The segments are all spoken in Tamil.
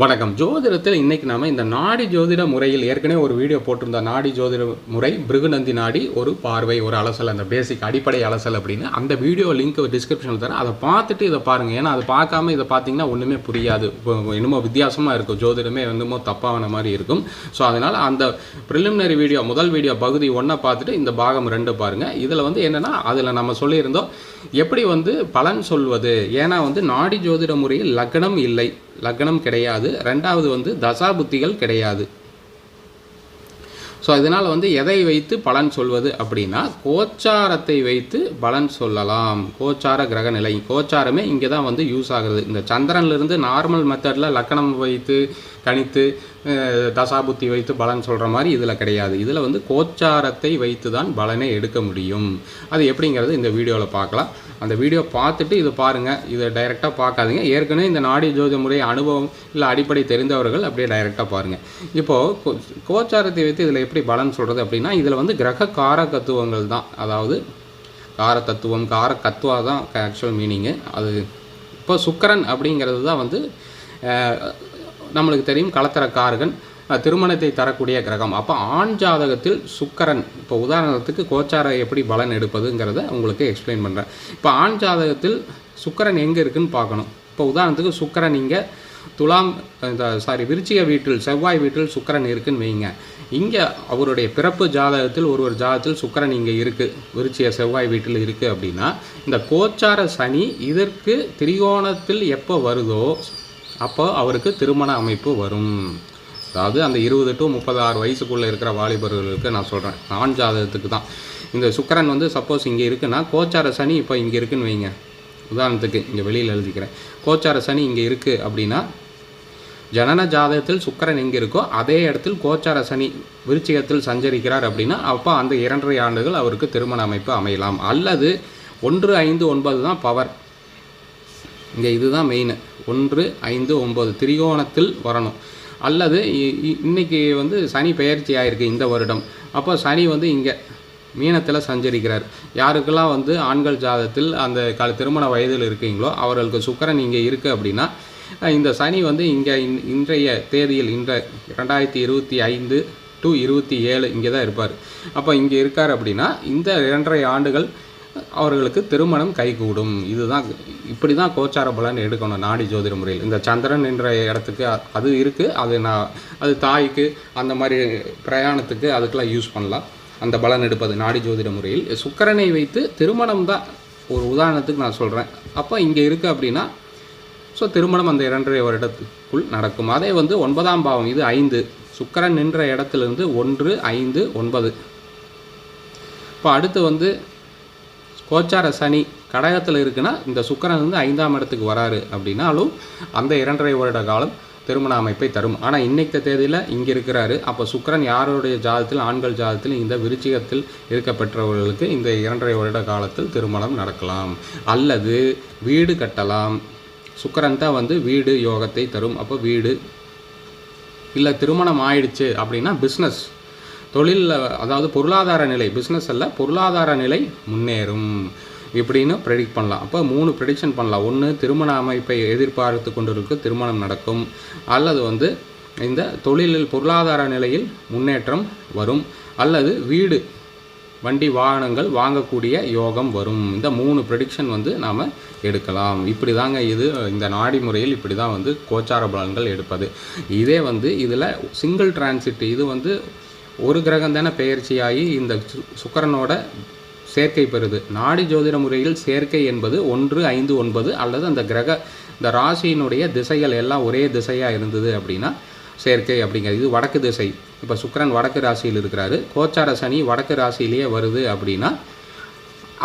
வணக்கம். ஜோதிடத்தில் இன்றைக்கி நாம் இந்த நாடி ஜோதிட முறையில் ஏற்கனவே ஒரு வீடியோ போட்டிருந்த நாடி ஜோதிட முறை பிருகுநந்தி நாடி ஒரு பார்வை ஒரு அலசல் அந்த பேசிக் அடிப்படை அலசல் அப்படின்னு. அந்த வீடியோ லிங்க் டிஸ்கிரிப்ஷனில் தரேன். அதை பார்த்துட்டு இதை பாருங்கள் ஏன்னா அதை பார்க்காம இதை பார்த்தீங்கன்னா ஒன்றுமே புரியாது. இன்னுமோ என்னமோ வித்தியாசமாக இருக்கும். ஜோதிடமே என்னமோ தப்பான மாதிரி இருக்கும். ஸோ அதனால் அந்த ப்ரிலிமினரி வீடியோ முதல் வீடியோ பகுதி ஒன்றை பார்த்துட்டு இந்த பாகம் ரெண்டு பாருங்கள் இதில் வந்து என்னென்னா அதில் நம்ம சொல்லியிருந்தோம் எப்படி வந்து பலன் சொல்வது? ஏன்னா வந்து நாடி ஜோதிட முறையில் லக்னம் இல்லை. லக்னம் கிடையாது. ரெண்டாவது வந்து தசா புத்திகள் கிடையாது. ஸோ அதனால் வந்து எதை வைத்து பலன் சொல்வது அப்படின்னா கோச்சாரத்தை வைத்து பலன் சொல்லலாம். கோச்சார கிரக நிலை. கோச்சாரமே இங்கே தான் வந்து யூஸ் ஆகுது இந்த சந்திரன்லேருந்து நார்மல் மெத்தடில் லக்கணம் வைத்து கணித்து தசாபுத்தி வைத்து பலன் சொல்கிற மாதிரி இதில் கிடையாது. இதில் வந்து கோச்சாரத்தை வைத்து தான் பலனை எடுக்க முடியும். அது எப்படிங்கிறது இந்த வீடியோவில் பார்க்கலாம். அந்த வீடியோ பார்த்துட்டு இது பாருங்கள் இதை டைரெக்டாக பார்க்காதீங்க. ஏற்கனவே இந்த நாடி ஜோதி முறை அனுபவம் இல்லை அடிப்படை தெரிந்தவர்கள் அப்படியே டைரெக்டாக பாருங்கள் இப்போது கோச்சாரத்தை வைத்து இதில் எப்படி பலன் சொல்கிறது அப்படின்னா இதில் வந்து கிரக காரகத்துவங்கள் தான். அதாவது கார தத்துவம் கார கத்துவா தான் ஆக்சுவல் மீனிங்கு அது இப்போ சுக்கரன் அப்படிங்கிறது தான் வந்து நம்மளுக்கு தெரியும் கலத்தரக்காரகன் திருமணத்தை தரக்கூடிய கிரகம். அப்போ ஆண் ஜாதகத்தில் சுக்கரன் இப்போ உதாரணத்துக்கு கோச்சார எப்படி பலன் எடுப்பதுங்கிறத உங்களுக்கு எக்ஸ்பிளைன் பண்ணுறேன் இப்போ ஆண் ஜாதகத்தில் சுக்கரன் எங்கே இருக்குன்னு பார்க்கணும். இப்போ உதாரணத்துக்கு சுக்கரன் இங்கே துலாம் இந்த சாரி விருச்சிக வீட்டில் செவ்வாய் வீட்டில் சுக்கரன் இருக்குன்னு வைங்க. இங்கே அவருடைய பிறப்பு ஜாதகத்தில் ஒரு ஒரு ஜாதகத்தில் சுக்கரன் இங்கே இருக்குது விருச்சிய செவ்வாய் வீட்டில் இருக்குது அப்படின்னா இந்த கோச்சார சனி இதற்கு திரிகோணத்தில் எப்போ வருதோ அப்போ அவருக்கு திருமண அமைப்பு வரும். அதாவது அந்த இருபது டு முப்பது ஆறு வயசுக்குள்ளே இருக்கிற வாலிபர்களுக்கு நான் சொல்கிறேன் ஆண் ஜாதகத்துக்கு தான். இந்த சுக்கரன் வந்து சப்போஸ் இங்கே இருக்குன்னா கோச்சார சனி இப்போ இங்கே இருக்குன்னு வைங்க. உதாரணத்துக்கு இங்கே வெளியில் எழுதிக்கிறேன். கோச்சார சனி இங்கே இருக்குது அப்படின்னா ஜனன ஜாதகத்தில் சுக்கரன் எங்கே இருக்கோ அதே இடத்தில் கோச்சார சனி விருச்சிகத்தில் சஞ்சரிக்கிறார் அப்படின்னா அப்போ அந்த இரண்டரை ஆண்டுகள் அவருக்கு திருமண அமைப்பு அமையலாம். அல்லது ஒன்று ஐந்து ஒன்பது தான் பவர். இங்கே இதுதான் மெயின் ஒன்று ஐந்து ஒம்பது திரிகோணத்தில் வரணும். அல்லது இ- இ- இன்னைக்கு வந்து சனி பெயர்ச்சி ஆயிருக்கு இந்த வருடம். அப்போ சனி வந்து இங்கே மீனத்தில் சஞ்சரிக்கிறார். யாருக்கெல்லாம் வந்து ஆண்கள் ஜாதத்தில் அந்த க திருமண வயதில் இருக்கீங்களோ அவர்களுக்கு சுக்கரன் இங்கே இருக்குது அப்படின்னா இந்த சனி வந்து இங்கே இன்றைய தேதியில் இன்ற ரெண்டாயிரத்தி இருபத்தி ஐந்து டு இருபத்தி ஏழு இங்கே தான் இருப்பார். அப்போ இங்கே இருக்கார் அப்படின்னா இந்த இரண்டரை ஆண்டுகள் அவர்களுக்கு திருமணம் கைகூடும். இதுதான் இப்படி தான் கோச்சார பலன் எடுக்கணும் நாடி ஜோதிட முறையில். இந்த சந்திரன் என்ற இடத்துக்கு அது இருக்குது அது நான் அது தாய்க்கு அந்த மாதிரி பிரயாணத்துக்கு அதுக்கெல்லாம் யூஸ் பண்ணலாம். அந்த பலன் எடுப்பது நாடி ஜோதிட முறையில். சுக்கரனை வைத்து திருமணம் தான் ஒரு உதாரணத்துக்கு நான் சொல்கிறேன் அப்போ இங்கே இருக்குது அப்படின்னா ஸோ திருமணம் அந்த இரண்டரை வருடத்துக்குள் நடக்கும். அதே வந்து ஒன்பதாம் பாவம் இது ஐந்து. சுக்கரன் நின்ற இடத்துலேருந்து ஒன்று ஐந்து ஒன்பது. இப்போ அடுத்து வந்து கோச்சார சனி கடகத்தில் இருக்குன்னா இந்த சுக்கரன் வந்து ஐந்தாம் இடத்துக்கு வராரு அப்படின்னாலும் அந்த இரண்டரை வருட காலம் திருமண அமைப்பை தரும். ஆனால் இன்னைக்கு தேதியில் இங்கே இருக்கிறாரு. அப்போ சுக்கரன் யாருடைய ஜாதத்தில் ஆண்கள் ஜாதத்தில் இந்த விருச்சிகத்தில் இருக்க பெற்றவர்களுக்கு இந்த இரண்டரை வருட காலத்தில் திருமணம் நடக்கலாம். அல்லது வீடு கட்டலாம். சுக்கரன் தான் வந்து வீடு யோகத்தை தரும். அப்போ வீடு இல்லை திருமணம் ஆயிடுச்சு அப்படின்னா பிஸ்னஸ் தொழிலில் அதாவது பொருளாதார நிலை பிஸ்னஸ் அல்ல பொருளாதார நிலை முன்னேறும் இப்படின்னு ப்ரெடிக்ட் பண்ணலாம். அப்போ மூணு ப்ரெடிக்ஷன் பண்ணலாம். ஒன்று திருமண அமைப்பை எதிர்பார்த்து கொண்டிருக்கு திருமணம் நடக்கும். அல்லது வந்து இந்த தொழிலில் பொருளாதார நிலையில் முன்னேற்றம் வரும். அல்லது வீடு வண்டி வாகனங்கள் வாங்கக்கூடிய யோகம் வரும். இந்த மூணு ப்ரெடிக்ஷன் வந்து நாம் எடுக்கலாம். இப்படி தாங்க இது இந்த நாடி முறையில் இப்படி தான் வந்து கோச்சார பலன்கள் எடுப்பது. இதே வந்து இதில் சிங்கிள் டிரான்சிட் இது வந்து ஒரு கிரகம் தானே பெயர்ச்சியாகி இந்த சு- சேர்க்கை பெறுது. நாடி ஜோதிட முறையில் சேர்க்கை என்பது ஒன்று ஐந்து ஒன்பது அல்லது அந்த கிரக இந்த ராசியினுடைய திசைகள் எல்லாம் ஒரே திசையாக இருந்தது அப்படின்னா சேர்க்கை அப்படிங்கிறது. இது வடக்கு திசை. இப்போ சுக்கிரன் வடக்கு ராசியில் இருக்கிறாரு. கோச்சார சனி வடக்கு ராசியிலேயே வருது அப்படின்னா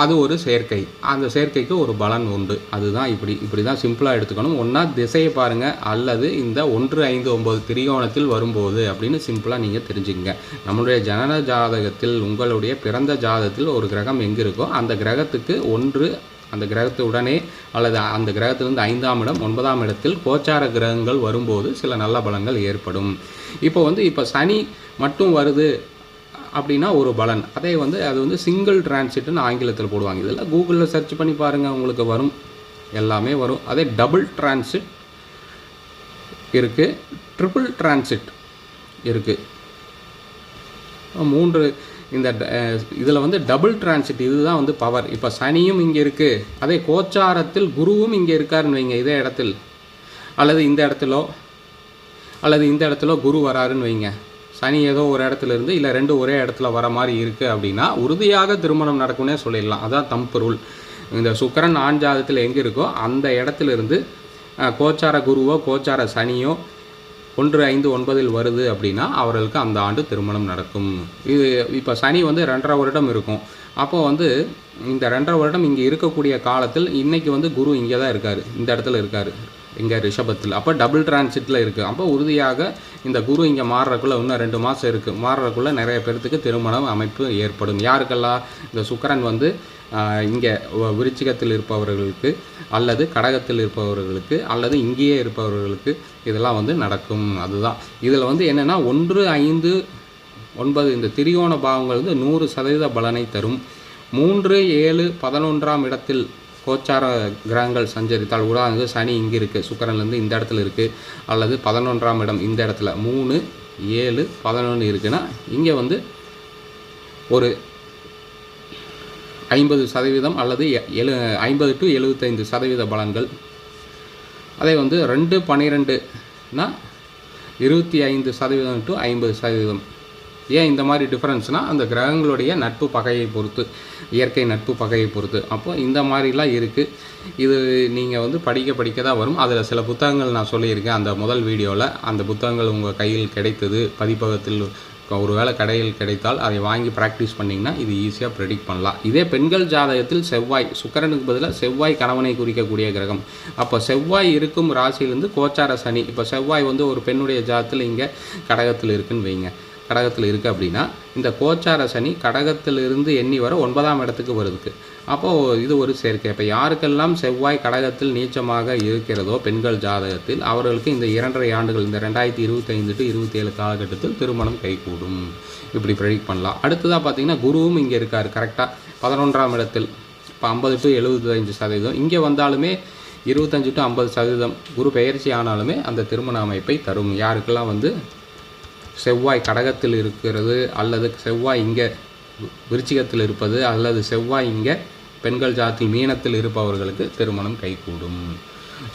அது ஒரு சேர்க்கை. அந்த சேர்க்கைக்கு ஒரு பலன் உண்டு. அதுதான் இப்படி இப்படி தான் சிம்பிளாக எடுத்துக்கணும். ஒன்றா திசையை பாருங்கள் அல்லது இந்த ஒன்று ஐந்து ஒம்பது திரிகோணத்தில் வரும்போது அப்படின்னு சிம்பிளாக நீங்கள் தெரிஞ்சுக்கங்க. நம்மளுடைய ஜனன ஜாதகத்தில் உங்களுடைய பிறந்த ஜாதகத்தில் ஒரு கிரகம் எங்கே இருக்கோ அந்த கிரகத்துக்கு ஒன்று அந்த கிரகத்துடனே அல்லது அந்த கிரகத்திலிருந்து ஐந்தாம் இடம் ஒன்பதாம் இடத்தில் கோச்சார கிரகங்கள் வரும்போது சில நல்ல பலங்கள் ஏற்படும். இப்போ வந்து இப்போ சனி மட்டும் வருது அப்படின்னா ஒரு பலன். அதே வந்து அது வந்து சிங்கிள் டிரான்சிட்னு ஆங்கிலத்தில் போடுவாங்க. இதெல்லாம் கூகுளில் சர்ச் பண்ணி பாருங்கள் உங்களுக்கு வரும். எல்லாமே வரும். அதே டபுள் டிரான்சிட் இருக்குது ட்ரிபிள் டிரான்சிட் இருக்குது மூன்று இந்த இதில் வந்து டபுள் டிரான்சிட் இதுதான் வந்து பவர் இப்போ சனியும் இங்கே இருக்குது அதே கோச்சாரத்தில் குருவும் இங்கே இருக்காருன்னு வைங்க இதே இடத்தில். அல்லது இந்த இடத்துலோ அல்லது இந்த இடத்துல குரு வராருன்னு வைங்க. சனி ஏதோ ஒரு இடத்துல இருந்து இல்லை ரெண்டு ஒரே இடத்துல வர மாதிரி இருக்குது அப்படின்னா உறுதியாக திருமணம் நடக்கும்னே சொல்லிடலாம். அதான் தம்பு ரூல். இந்த சுக்கரன் ஆண் ஜாதத்தில் எங்கே இருக்கோ அந்த இடத்துல இருந்து கோச்சார குருவோ கோச்சார சனியோ ஒன்று ஐந்து ஒன்பதில் வருது அப்படின்னா அவர்களுக்கு அந்த ஆண்டு திருமணம் நடக்கும். இது இப்போ சனி வந்து ரெண்டரை வருடம் இருக்கும். அப்போது வந்து இந்த ரெண்டரை வருடம் இங்கே இருக்கக்கூடிய காலத்தில் இன்றைக்கி வந்து குரு இங்கே தான் இருக்கார். இந்த இடத்துல இருக்கார். இங்கே ரிஷபத்தில். அப்போ டபுள் டிரான்சிட்டில் இருக்குது அப்போ உறுதியாக இந்த குரு இங்கே மாறுறதுக்குள்ளே இன்னும் ரெண்டு மாதம் இருக்குது மாறுறக்குள்ளே நிறைய பேர்த்துக்கு திருமணம் அமைப்பு ஏற்படும். யாருக்கெல்லாம் இந்த சுக்கரன் வந்து இங்கே விருச்சிகத்தில் இருப்பவர்களுக்கு அல்லது கடகத்தில் இருப்பவர்களுக்கு அல்லது இங்கேயே இருப்பவர்களுக்கு இதெல்லாம் வந்து நடக்கும். அதுதான். இதில் வந்து என்னென்னா ஒன்று ஐந்து ஒன்பது இந்த திரிகோண பாவங்கள் வந்து நூறு சதவீத பலனை தரும். மூன்று ஏழு பதினொன்றாம் இடத்தில் கோச்சார கிரகங்கள் சஞ்சரித்தால் உதாரணத்துக்கு சனி இங்கே இருக்குது சுக்கரன்லேருந்து இந்த இடத்துல இருக்குது அல்லது பதினொன்றாம் இடம் இந்த இடத்துல. மூணு ஏழு பதினொன்று இருக்குன்னா இங்கே வந்து ஒரு ஐம்பது சதவீதம் அல்லது எ- எழு ஐம்பது டு எழுபத்தைந்து சதவீத பலன்கள். அதே வந்து ரெண்டு பன்னிரெண்டுனா இருபத்தி ஐந்து சதவீதம் டு ஐம்பது சதவீதம். ஏன் இந்த மாதிரி டிஃப்ரென்ஸ்னால் அந்த கிரகங்களுடைய நட்பு பகையை பொறுத்து இயற்கை நட்பு பகையை பொறுத்து. அப்போ இந்த மாதிரிலாம் இருக்குது இது நீங்கள் வந்து படிக்க படிக்க தான் வரும். அதில் சில புத்தகங்கள் நான் சொல்லியிருக்கேன். அந்த முதல் வீடியோவில் அந்த புத்தகங்கள் உங்கள் கையில் கிடைத்தது பதிப்பகத்தில் ஒரு வேளை கடையில் கிடைத்தால் அதை வாங்கி ப்ராக்டிஸ் பண்ணிங்கன்னா இது ஈஸியாக ப்ரெடிக்ட் பண்ணலாம். இதே பெண்கள் ஜாதகத்தில் செவ்வாய் சுக்கரனுக்கு பதிலாக செவ்வாய் கணவனை குறிக்கக்கூடிய கிரகம். அப்போ செவ்வாய் இருக்கும் ராசியிலேருந்து கோச்சார சனி. இப்போ செவ்வாய் வந்து ஒரு பெண்ணுடைய ஜாதத்தில் இங்கே கடகத்தில் இருக்குன்னு வைங்க. கடகத்தில் இருக்குது அப்படின்னா இந்த கோச்சார சனி கடகத்திலிருந்து எண்ணி வர ஒன்பதாம் இடத்துக்கு வருதுக்கு. அப்போது இது ஒரு சேர்க்கை. இப்போ யாருக்கெல்லாம் செவ்வாய் கடகத்தில் நீச்சமாக இருக்கிறதோ பெண்கள் ஜாதகத்தில் அவர்களுக்கு இந்த இரண்டரை ஆண்டுகள் இந்த ரெண்டாயிரத்தி இருபத்தைந்து டு இருபத்தி ஏழு காலகட்டத்தில் திருமணம் கைகூடும். இப்படி ப்ரெடிக்ட் பண்ணலாம். அடுத்ததாக பார்த்தீங்கன்னா குருவும் இங்கே இருக்கார். கரெக்டாக பதினொன்றாம் இடத்தில். இப்போ ஐம்பது டு எழுபத்தஞ்சு சதவீதம். இங்கே வந்தாலுமே இருபத்தஞ்சு டு ஐம்பது சதவீதம் குரு பெயர்ச்சி ஆனாலுமே அந்த திருமண அமைப்பை தரும். யாருக்கெல்லாம் வந்து செவ்வாய் கடகத்தில் இருக்கிறது அல்லது செவ்வாய் இங்கே விருச்சிகத்தில் இருப்பது அல்லது செவ்வாய் இங்கே பெண்கள் ஜாதி மீனத்தில் இருப்பவர்களுக்கு திருமணம் கைகூடும்.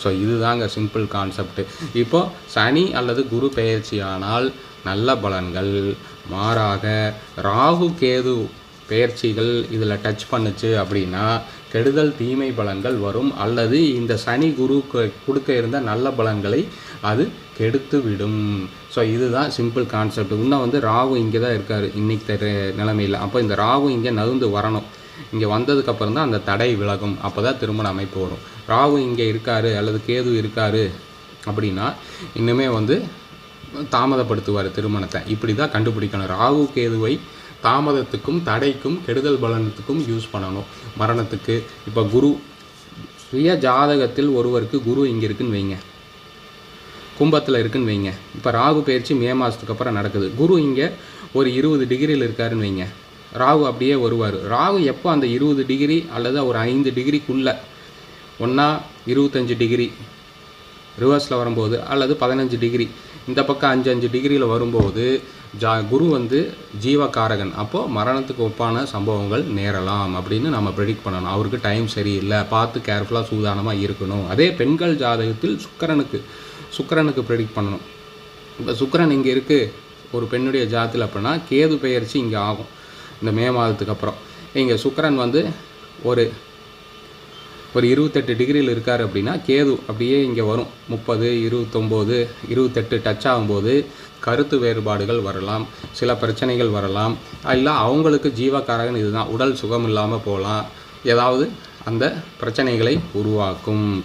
ஸோ இதுதாங்க சிம்பிள் கான்செப்ட் இப்போ சனி அல்லது குரு பெயர்ச்சியானால் நல்ல பலன்கள். மாறாக ராகு கேது பெயர்ச்சிகள் இதில் டச் பண்ணுச்சு அப்படின்னா கெடுதல் தீமை பலன்கள் வரும். அல்லது இந்த சனி குரு கொடுக்க இருந்த நல்ல பலன்களை அது கெடுத்து விடும் ஸோ இதுதான் சிம்பிள் கான்செப்ட் இன்னும் வந்து ராகு இங்கே தான் இருக்கார். இன்னைக்கு தர நிலைமையில். அப்போ இந்த ராகு இங்கே நகர்ந்து வரணும். இங்கே வந்ததுக்கப்புறம் தான் அந்த தடை விலகும். அப்போ தான் திருமண அமைப்பு வரும். ராகு இங்கே இருக்கார் அல்லது கேது இருக்கார் அப்படின்னா இன்னுமே வந்து தாமதப்படுத்துவார் திருமணத்தை. இப்படி தான் கண்டுபிடிக்கணும். ராகு கேதுவை தாமதத்துக்கும் தடைக்கும் கெடுதல் பலனத்துக்கும் யூஸ் பண்ணணும். மரணத்துக்கு. இப்போ குரு சுய ஜாதகத்தில் ஒருவருக்கு குரு இங்கே இருக்குன்னு வைங்க. கும்பத்தில் இருக்குன்னு வைங்க. இப்போ ராகு பயிற்சி மே மாதத்துக்கு அப்புறம் நடக்குது. குரு இங்கே ஒரு இருபது டிகிரியில் இருக்காருன்னு வைங்க. ராகு அப்படியே வருவார். ராகு எப்போ அந்த இருபது டிகிரி அல்லது ஒரு ஐந்து டிகிரிக்குள்ளே? ஒன்றா இருபத்தஞ்சு டிகிரி ரிவர்ஸில் வரும்போது அல்லது பதினஞ்சு டிகிரி. இந்த பக்கம் அஞ்சு அஞ்சு டிகிரியில் வரும்போது ஜா குரு வந்து ஜீவகாரகன். அப்போது மரணத்துக்கு ஒப்பான சம்பவங்கள் நேரலாம் அப்படின்னு நம்ம ப்ரெடிக்ட் பண்ணணும். அவருக்கு டைம் சரியில்லை. பார்த்து கேர்ஃபுல்லாக சூதானமாக இருக்கணும். அதே பெண்கள் ஜாதகத்தில் சுக்கரனுக்கு சுக்கரனுக்கு ப்ரெடிக்ட் பண்ணணும். இப்போ சுக்கரன் இங்கே இருக்குது ஒரு பெண்ணுடைய ஜாத்தில் அப்படின்னா கேது பெயர்ச்சி இங்கே ஆகும். இந்த மே மாதத்துக்கு அப்புறம். இங்கே சுக்கரன் வந்து ஒரு ஒரு இருபத்தெட்டு டிகிரியில் இருக்கார் அப்படின்னா கேது அப்படியே இங்கே வரும். முப்பது இருபத்தொம்போது இருபத்தெட்டு டச் ஆகும்போது கருத்து வேறுபாடுகள் வரலாம் சில பிரச்சனைகள் வரலாம். இல்லை அவங்களுக்கு ஜீவகாரகன் இதுதான். உடல் சுகம் இல்லாமல் போகலாம். ஏதாவது அந்த பிரச்சனைகளை உருவாக்கும்.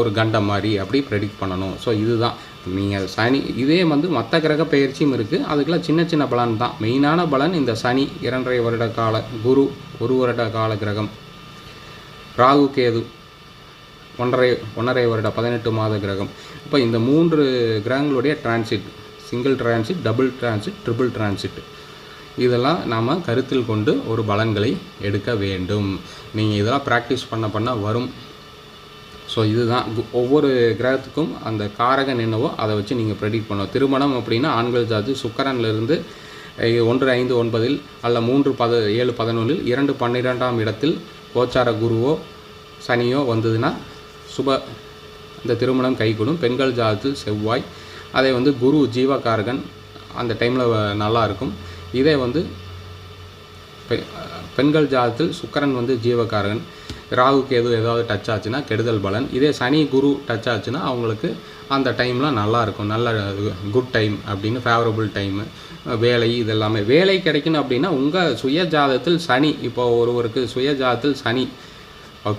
ஒரு கண்டம் மாதிரி அப்படி ப்ரெடிக்ட் பண்ணணும். ஸோ இதுதான். நீங்கள் சனி இதே வந்து மற்ற கிரக பயிற்சியும் இருக்குது அதுக்கெல்லாம் சின்ன சின்ன பலன் தான். மெயினான பலன் இந்த சனி இரண்டரை வருட கால குரு ஒரு வருட கால கிரகம். ராகு கேது ஒன்றரை ஒன்றரை வருட பதினெட்டு மாத கிரகம். இப்போ இந்த மூன்று கிரகங்களுடைய transit single transit double transit triple transit இதெல்லாம் நாம் கருத்தில் கொண்டு ஒரு பலன்களை எடுக்க வேண்டும். நீங்கள் இதெல்லாம் ப்ராக்டிஸ் பண்ண பண்ண வரும். ஸோ இதுதான். ஒவ்வொரு கிரகத்துக்கும் அந்த காரகன் என்னவோ அதை வச்சு நீங்கள் ப்ரெடிக்ட் பண்ணுவோம் திருமணம் அப்படின்னா ஆண்கள் ஜாதி சுக்கரன்லேருந்து ஒன்று ஐந்து ஒன்பதில் அல்ல மூன்று பத ஏழு பதினொன்றில் இரண்டு பன்னிரெண்டாம் இடத்தில் கோச்சார குருவோ சனியோ வந்ததுன்னா சுப இந்த திருமணம் கைகூடும். பெண்கள் ஜாதத்தில் செவ்வாய் அதை வந்து குரு ஜீவகாரகன் அந்த டைமில் நல்லா இருக்கும். இதே வந்து பெண்கள் ஜாதத்தில் சுக்கரன் வந்து ஜீவகாரகன். ராகு கேது ஏதாவது டச் ஆச்சுன்னா கெடுதல் பலன். இதே சனி குரு டச் ஆச்சுன்னா அவங்களுக்கு அந்த டைம்லாம் நல்லாயிருக்கும் நல்ல குட் டைம் அப்படின்னு ஃபேவரபுள் டைமு வேலை இதெல்லாமே. வேலை கிடைக்கணும் அப்படின்னா உங்கள் சுய ஜாதத்தில் சனி இப்போ ஒருவருக்கு சுய ஜாதத்தில் சனி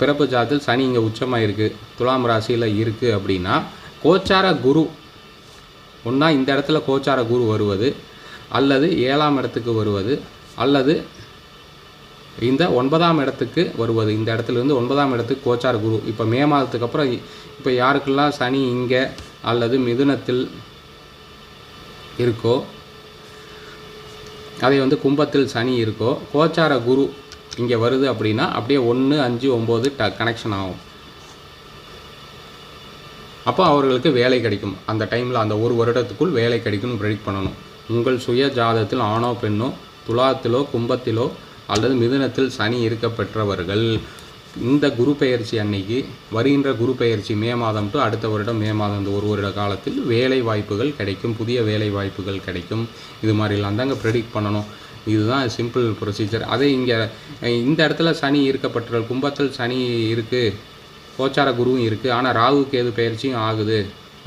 பிறப்பு ஜாதத்தில் சனி இங்கே உச்சமாக இருக்குது துலாம் ராசியில் இருக்குது அப்படின்னா கோச்சார குரு ஒன்றா இந்த இடத்துல கோச்சார குரு வருவது அல்லது ஏழாம் இடத்துக்கு வருவது அல்லது இந்த ஒன்பதாம் இடத்துக்கு வருவது. இந்த இடத்துல இருந்து ஒன்பதாம் இடத்துக்கு கோச்சார குரு. இப்போ மே மாதத்துக்கு அப்புறம் இப்போ யாருக்கெல்லாம் சனி இங்கே அல்லது மிதுனத்தில் இருக்கோ அதே வந்து கும்பத்தில் சனி இருக்கோ கோச்சார குரு இங்கே வருது அப்படின்னா அப்படியே ஒன்று அஞ்சு ஒம்பது ட கனெக்ஷன் ஆகும். அப்போ அவர்களுக்கு வேலை கிடைக்கும். அந்த டைமில் அந்த ஒரு வருடத்துக்குள் வேலை கிடைக்கும்னு ப்ரெடிக்ட் பண்ணணும். உங்கள் சுய ஜாதத்தில் ஆணோ பெண்ணோ துலாத்திலோ கும்பத்திலோ அல்லது மிதுனத்தில் சனி இருக்க பெற்றவர்கள் இந்த குரு பெயர்ச்சி அன்னைக்கு வருகின்ற குரு பெயர்ச்சி மே மாதம் டு அடுத்த வருடம் மே மாதம் இந்த ஒரு வருட காலத்தில் வேலை வாய்ப்புகள் கிடைக்கும் புதிய வேலை வாய்ப்புகள் கிடைக்கும். இது மாதிரிலாம் தாங்க ப்ரெடிக்ட் பண்ணணும். இதுதான் சிம்பிள் ப்ரொசீஜர் அதே இங்கே இந்த இடத்துல சனி இருக்கப்பட்ட கும்பத்தில் சனி இருக்குது கோச்சார குருவும் இருக்குது ஆனால் ராகு கேது பயிற்சியும் ஆகுது.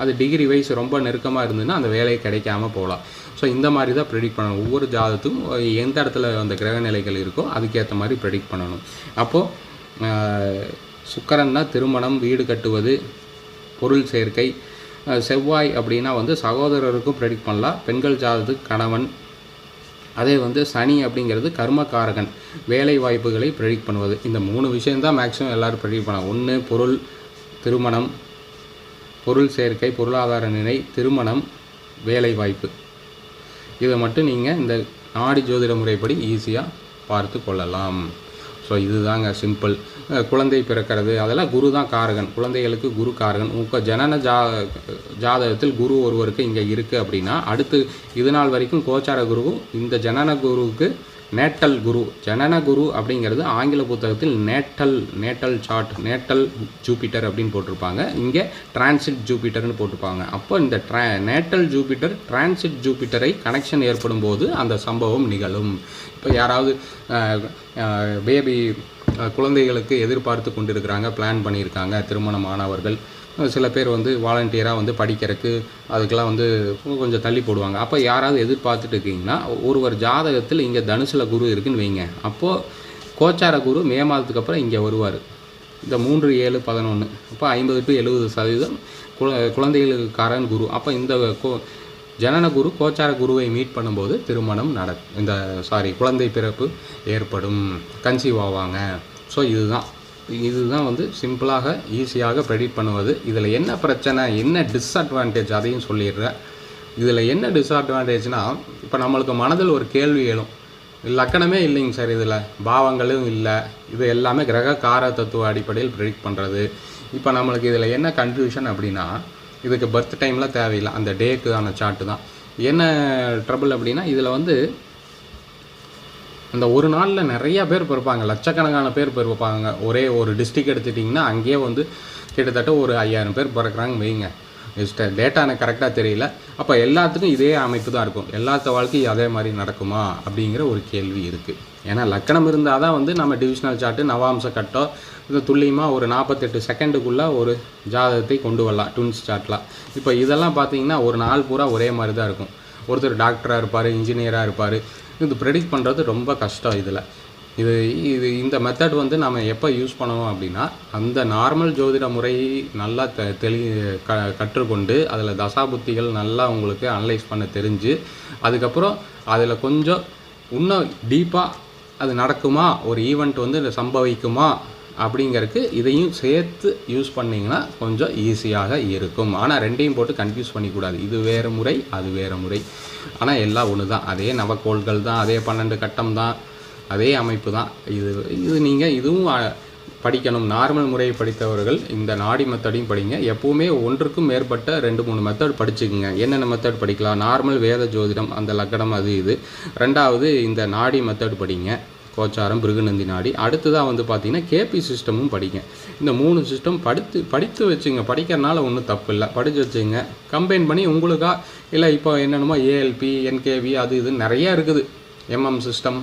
அது டிகிரி வைஸ் ரொம்ப நெருக்கமாக இருந்ததுன்னா அந்த வேலை கிடைக்காம போகலாம். ஸோ இந்த மாதிரி தான் ப்ரெடிக்ட் பண்ணணும். ஒவ்வொரு ஜாதத்துக்கும் எந்த இடத்துல அந்த கிரக நிலைகள் இருக்கோ அதுக்கேற்ற மாதிரி ப்ரெடிக்ட் பண்ணணும். அப்போது சுக்கரன்னா திருமணம் வீடு கட்டுவது பொருள் சேர்க்கை செவ்வாய் அப்படின்னா வந்து சகோதரருக்கும் ப்ரெடிக்ட் பண்ணலாம். பெண்கள் ஜாதத்துக்கு கணவன். அதே வந்து சனி அப்படிங்கிறது கர்மகாரகன் வேலை வாய்ப்புகளை ப்ரெடிக்ட் பண்ணுவது. இந்த மூணு விஷயம்தான் மேக்ஸிமம் எல்லாரும் ப்ரெடிக்ட் பண்ணலாம். ஒன்று பொருள் திருமணம். பொருள் சேர்க்கை பொருளாதார நிலை திருமணம் வேலை வாய்ப்பு. இதை மட்டும் நீங்கள் இந்த நாடி ஜோதிட முறைப்படி ஈஸியாக பார்த்து கொள்ளலாம். ஸோ இதுதாங்க சிம்பிள் குழந்தை பிறக்கிறது அதெல்லாம் குரு தான் காரகன். குழந்தைகளுக்கு குரு காரகன். உங்கள் ஜனன ஜா ஜாதகத்தில் குரு ஒருவருக்கு இங்கே இருக்குது அப்படின்னா அடுத்து இது நாள் வரைக்கும் கோச்சார குருவும் இந்த ஜனன குருவுக்கு நேட்டல் குரு ஜனன குரு அப்படிங்கிறது ஆங்கில புத்தகத்தில் natal natal chart natal Jupiter அப்படின்னு போட்டிருப்பாங்க. இங்கே டிரான்சிட் ஜூபிட்டர்னு போட்டிருப்பாங்க. அப்போ இந்த ட்ரா நேட்டல் ஜூபிட்டர் டிரான்சிட் ஜூபிட்டரை கனெக்ஷன் ஏற்படும் போது அந்த சம்பவம் நிகழும். இப்போ யாராவது பேபி குழந்தைகளுக்கு எதிர்பார்த்து கொண்டிருக்கிறாங்க பிளான் பண்ணியிருக்காங்க திருமணமானவர்கள் சில பேர் வந்து வாலண்டியராக வந்து படிக்கிறதுக்கு அதுக்கெல்லாம் வந்து கொஞ்சம் தள்ளி போடுவாங்க. அப்போ யாராவது எதிர்பார்த்துட்டு இருக்கீங்கன்னா ஒருவர் ஜாதகத்தில் இங்கே தனுசில் குரு இருக்குன்னு வைங்க. அப்போது கோச்சார குரு மே மாதத்துக்கு அப்புறம் இங்கே வருவார். இந்த மூன்று ஏழு பதினொன்று அப்போ ஐம்பது டு எழுபது சதவீதம் குழ குழந்தைகளுக்காரன் குரு. அப்போ இந்த கோ ஜனன குரு கோச்சார குருவை மீட் பண்ணும்போது திருமணம் நட இந்த சாரி குழந்தை பிறப்பு ஏற்படும். கன்சீவ் ஆவாங்க. ஸோ இதுதான். இதுதான் வந்து சிம்பிளாக ஈஸியாக ப்ரெடிக்ட் பண்ணுவது. இதில் என்ன பிரச்சனை என்ன டிஸ்அட்வான்டேஜ் அதையும் சொல்லிடுறேன் இதில் என்ன டிஸ்அட்வான்டேஜ்னா இப்போ நம்மளுக்கு மனதில் ஒரு கேள்வி எழும். லக்கணமே இல்லைங்க சார் இதில். பாவங்களும் இல்லை. இது எல்லாமே கிரக கார தத்துவ அடிப்படையில் ப்ரெடிக்ட் பண்ணுறது இப்போ நம்மளுக்கு இதில் என்ன கன்ஃபியூஷன் அப்படின்னா இதுக்கு பர்த் டைமில் தேவையில்லை. அந்த டேக்கான சார்ட்டு தான். என்ன ட்ரபுள் அப்படின்னா இதில் வந்து அந்த ஒரு நாளில் நிறைய பேர் பிறப்பாங்க. லட்சக்கணக்கான பேர் பிறப்பாங்க. ஒரே ஒரு டிஸ்ட்ரிக் எடுத்துட்டிங்கன்னா அங்கேயே வந்து கிட்டத்தட்ட ஒரு ஐயாயிரம் பேர் பிறக்கிறாங்க வைங்க. டேட்டா எனக்கு கரெக்டாக தெரியல. அப்போ எல்லாத்துக்கும் இதே அமைப்பு தான் இருக்கும். எல்லாத்த வாழ்க்கையும் அதே மாதிரி நடக்குமா? அப்படிங்கிற ஒரு கேள்வி இருக்குது ஏன்னா லக்கணம் இருந்தால் தான் வந்து நம்ம டிவிஷனல் சார்ட்டு நவாம்ச கட்டோ இது துல்லியமாக ஒரு நாற்பத்தெட்டு செகண்டுக்குள்ளே ஒரு ஜாதகத்தை கொண்டு வரலாம் ட்வின்ஸ் சார்ட்லாம் இப்போ இதெல்லாம் பார்த்தீங்கன்னா ஒரு நாள் பூரா ஒரே மாதிரி தான் இருக்கும். ஒருத்தர் டாக்டராக இருப்பார் இன்ஜினியராக இருப்பார். இது ப்ரெடிக்ட் பண்ணுறது ரொம்ப கஷ்டம் இதில். இது இது இந்த மெத்தட் வந்து நம்ம எப்போ யூஸ் பண்ணுவோம் அப்படின்னா அந்த நார்மல் ஜோதிட முறை நல்லா தெ தெளி க கற்றுக்கொண்டு அதில் தசாபுத்திகள் நல்லா உங்களுக்கு அனலைஸ் பண்ண தெரிஞ்சு அதுக்கப்புறம் அதில் கொஞ்சம் இன்னும் டீப்பாக அது நடக்குமா? ஒரு ஈவெண்ட் வந்து சம்பவிக்குமா? அப்படிங்கிறதுக்கு இதையும் சேர்த்து யூஸ் பண்ணிங்கன்னா கொஞ்சம் ஈஸியாக இருக்கும். ஆனால் ரெண்டையும் போட்டு கன்ஃபியூஸ் பண்ணிக்கூடாது. இது வேறு முறை அது வேறு முறை. ஆனால் எல்லாம் ஒன்று தான் அதே நவக்கோள்கள் தான் அதே பன்னெண்டு கட்டம் தான் அதே அமைப்பு தான். இது இது நீங்கள் இதுவும் படிக்கணும். நார்மல் முறையை படித்தவர்கள் இந்த நாடி மெத்தடையும் படிங்க. எப்போவுமே ஒன்றுக்கும் மேற்பட்ட ரெண்டு மூணு மெத்தட் படிச்சுக்குங்க. என்னென்ன மெத்தட் படிக்கலாம்? நார்மல் வேத ஜோதிடம் அந்த லக்கணம் அது இது. ரெண்டாவது இந்த நாடி மெத்தட் படிங்க. கோச்சாரம் பிருகுநந்தி நாடி அடுத்ததாக வந்து பார்த்தீங்கன்னா கேபி சிஸ்டமும் படிங்க இந்த மூணு சிஸ்டம் படித்து படித்து வச்சுங்க. படிக்கிறனால ஒன்றும் தப்பு இல்லை படித்து வச்சுங்க. கம்பைன் பண்ணி உங்களுக்கா இல்லை இப்போ என்னென்னமோ ஏஎல்பி என்கேவி அது இது நிறைய இருக்குது. எம்எம் சிஸ்டம்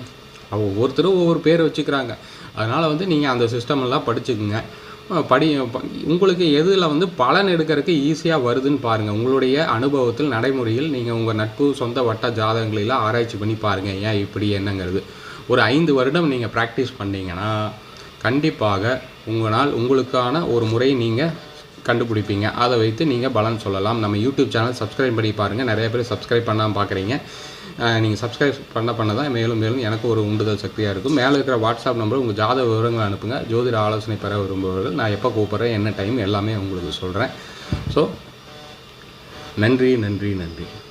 ஒவ்வொருத்தரும் ஒவ்வொரு பேர் வச்சுக்கிறாங்க. அதனால் வந்து நீங்கள் அந்த சிஸ்டம் எல்லாம் படிச்சுக்குங்க. படி உங்களுக்கு எதில் வந்து பலன் எடுக்கிறதுக்கு ஈஸியாக வருதுன்னு பாருங்கள் உங்களுடைய அனுபவத்தில் நடைமுறையில் நீங்கள் உங்கள் நட்பு சொந்த வட்ட ஜாதகங்களெல்லாம் ஆராய்ச்சி பண்ணி பாருங்கள் ஏன் இப்படி என்னங்கிறது. ஒரு ஐந்து வருடம் நீங்கள் ப்ராக்டிஸ் பண்ணீங்கன்னா கண்டிப்பாக உங்களால் உங்களுக்கான ஒரு முறை நீங்கள் கண்டுபிடிப்பீங்க. அதை வைத்து நீங்கள் பலன் சொல்லலாம். நம்ம யூடியூப் சேனல் சப்ஸ்கிரைப் பண்ணி பாருங்கள் நிறைய பேர் சப்ஸ்கிரைப் பண்ணாமல் பார்க்குறீங்க நீங்கள் சப்ஸ்கிரைப் பண்ண பண்ண தான் மேலும் மேலும் எனக்கு ஒரு உண்டுதல் சக்தியாக இருக்கும். மேலே இருக்கிற வாட்ஸ்அப் நம்பர் உங்கள் ஜாத விவரங்களை அனுப்புங்க. ஜோதிட ஆலோசனை பெற விரும்புபவர்கள் நான் எப்போ கூப்பிட்றேன் என்ன டைம் எல்லாமே உங்களுக்கு சொல்கிறேன் ஸோ நன்றி நன்றி நன்றி.